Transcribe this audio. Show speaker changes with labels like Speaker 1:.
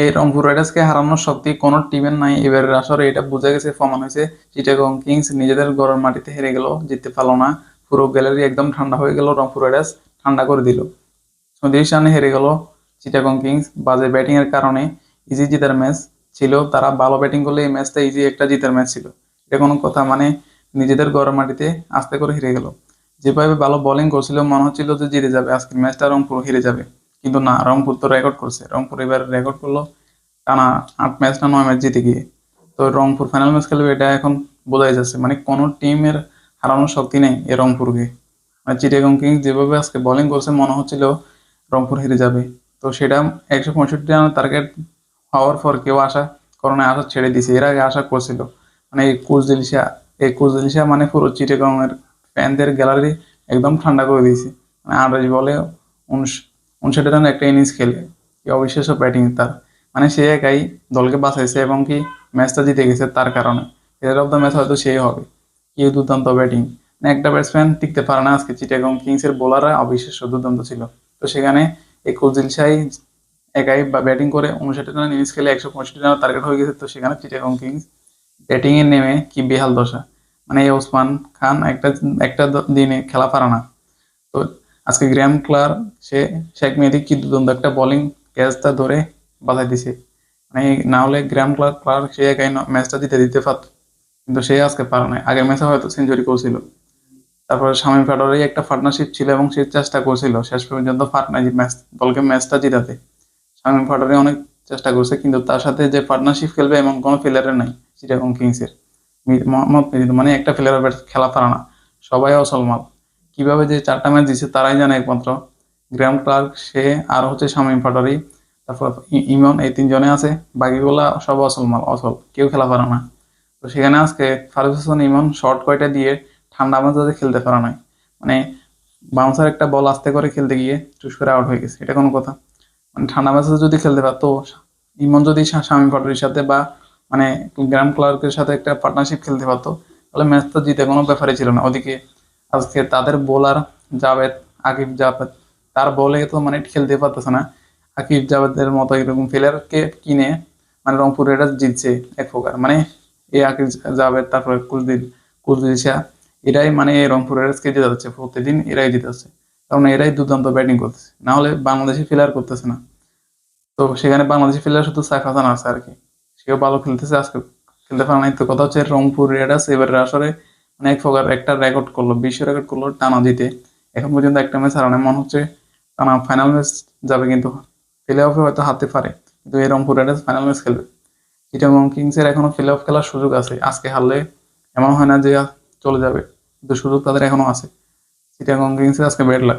Speaker 1: এই রংপুর রাইডার্সকে হারানোর শক্তি কোনো টিমের নাই। এবারের আসরে এটা বোঝা গেছে, প্রমাণ হয়েছে। চিটাগং কিংস নিজেদের ঘরের মাটিতে হেরে গেল, জিততে পারল না। পুরো গ্যালারি একদম ঠান্ডা হয়ে গেল, রংপুর রাইডার্স ঠান্ডা করে দিল। চৌত্রিশ রানে হেরে গেল চিটাগং কিংস বাজে ব্যাটিং এর কারণে ইজি জিতার ম্যাচ ছিল। তারা ভালো ব্যাটিং করলে এই ম্যাচটা ইজি একটা জিতার ম্যাচ ছিল। এটা কোনো কথা মানে নিজেদের ঘরের মাটিতে আস্তে করে হেরে গেল। যেভাবে ভালো বোলিং করছিল, মনে হচ্ছিল যে জিতে যাবে। আজকের ম্যাচটা রংপুর হেরে যাবে। কিন্তু না, রংপুর তো রেকর্ড করছে। রংপুর এবার রেকর্ড করল টানা আট ম্যাচ না নয় ম্যাচ জিতে গিয়ে। তো রংপুর ফাইনাল ম্যাচ খেলবে এটা এখন বোঝাই যাচ্ছে। মানে কোনো টিমের হারানোর শক্তি নেই এই রংপুরকে। মানে চিটাগং কিংস যেভাবে আজকে বোলিং করছে, মনে হচ্ছিল রংপুর হেরে যাবে। তো সেটা একশো পঁয়ষট্টি রানের টার্গেট হওয়ার পর কেউ আশা করোনায় আশা ছেড়ে দিছে এর আগে আশা করছিল। মানে এই কোচ দিলিশা এই কোচ দিলিশা মানে পুরো চিটাগং এর ফ্যানদের গ্যালারি একদম ঠান্ডা করে দিয়েছে। মানে আঠাশ বলে উনষ- উনষাট রানের একটা ইনিংস খেলে। কি অবিশ্বাস্য ব্যাটিং তার। মানে সে একাই দলকে বাঁচাইছে এবং কি ম্যাচটা জিতে গেছে তার কারণে। প্লেয়ার অফ দ্য ম্যাচ হয়তো সেই হবে। কি দুর্দান্ত ব্যাটিং মানে একটা ব্যাটসম্যান টিকতে পারে না আজকে চিটাগং কিংসের বোলাররা অবিশ্বাস্য দুর্দান্ত ছিল। তো সেখানে এই কুজিল শাহী একাই ব্যাটিং করে উনষাট রানের ইনিংস খেলে একশো পঁয়ষট্টি রানের টার্গেট হয়ে গেছে। তো সেখানে চিটাগং কিংস ব্যাটিং এ নেমে কি বেহাল দশা। মানে এই ওসমান খান একটা একটা দিনে খেলা পারে না। তো আজকে গ্র্যাম ক্লার সে শেখ মেহেদি কি দুর্দান্ত একটা বোলিং ক্যাচটা ধরে বাধাই দিছে। মানে না হলে গ্র্যাম ক্লার ক্লার সে একাই ম্যাচটা জিতে দিতে পারত। কিন্তু সে আজকে পারে নাই। আগের ম্যাচে হয়তো সেঞ্চুরি করছিল। তারপরে শামীম ফাটোরের একটা পার্টনারশিপ ছিল এবং সে চেষ্টা করছিল। শেষ পর্যন্ত পার্টনারশিপ ম্যাচ দলকে ম্যাচটা জিতাতে। শামীম ফাটোরে অনেক চেষ্টা করছে, কিন্তু তার সাথে যে পার্টনারশিপ খেলবে এমন কোনো প্লেয়ারের নাই, চিটাগং কিংসের। মোহাম্মদ মানে একটা প্লেয়ারের খেলা পারে না। সবাই অসলমাল। কীভাবে যে চারটা ম্যাচ দিচ্ছে তারাই জানে একমাত্র। গ্রাম ক্লার্ক, সে আর হচ্ছে শামীম ফাটারি। তারপর ইমন, এই তিনজনে আছে। বাকিগুলা সব অসল মাল অসল কেউ খেলা পারে না। তো সেখানে আজকে ফারুক ইমন শর্ট কয়টা দিয়ে ঠান্ডা মাঝে খেলতে পারে নাই। মানে বাউন্সার একটা বল আস্তে করে খেলতে গিয়ে চুস করে আউট হয়ে গেছে। এটা কোনো কথা। মানে ঠান্ডা ম্যাচে যদি খেলতে পারতো, ইমন যদি শামীম পাটোয়ারির সাথে বা মানে গ্রাম ক্লার্কের সাথে একটা পার্টনারশিপ খেলতে পারতো, তাহলে ম্যাচ তো জিতে কোনো ব্যাপারই ছিল না। ওদিকে আজকে তাদের বোলার জাভেদ, আকিব জাভেদ, তার বলে তো মানে খেলতে পারতেছে না। আকিব জাভেদের মতো এরকম প্লেয়ারকে কিনে মানে রংপুর রাইডার্স জিতছে এক প্রকার। মানে এই আকিব জাভেদ, তারপরে কুলদিন কুলদিন শাহ, এরাই মানে এই রংপুর রাইডার্সকে যাচ্ছে প্রতিদিন এরাই জিতেছে কারণ এরাই দুর্দান্ত ব্যাটিং করতেছে। না হলে বাংলাদেশি প্লেয়ার করতেছে না। তো সেখানে বাংলাদেশি প্লেয়ার শুধু সাইফ হাসান আছে আর কি। সেও ভালো খেলতেছে, আজকে খেলতে পারে নাই। তো কথা হচ্ছে রংপুর রাইডার্স এবারে আসরে মানে এক একটা রেকর্ড করল বিশ্ব রেকর্ড করল টানা জিতে। এখন পর্যন্ত একটা ম্যাচ হারানো মনে হচ্ছে টানা ফাইনাল ম্যাচ যাবে কিন্তু প্লে অফে হয়তো হারতে পারে। কিন্তু এই রংপুর রাইডার্স ফাইনাল ম্যাচ খেলবে। চিটাগং কিংসের এখনও প্লে অফ খেলার সুযোগ আছে। আজকে হারলে এমন হয় না যে চলে যাবে। কিন্তু সুযোগ তাদের এখনও আছে। চিটাগং কিংসের আজকে ব্যাড লাগ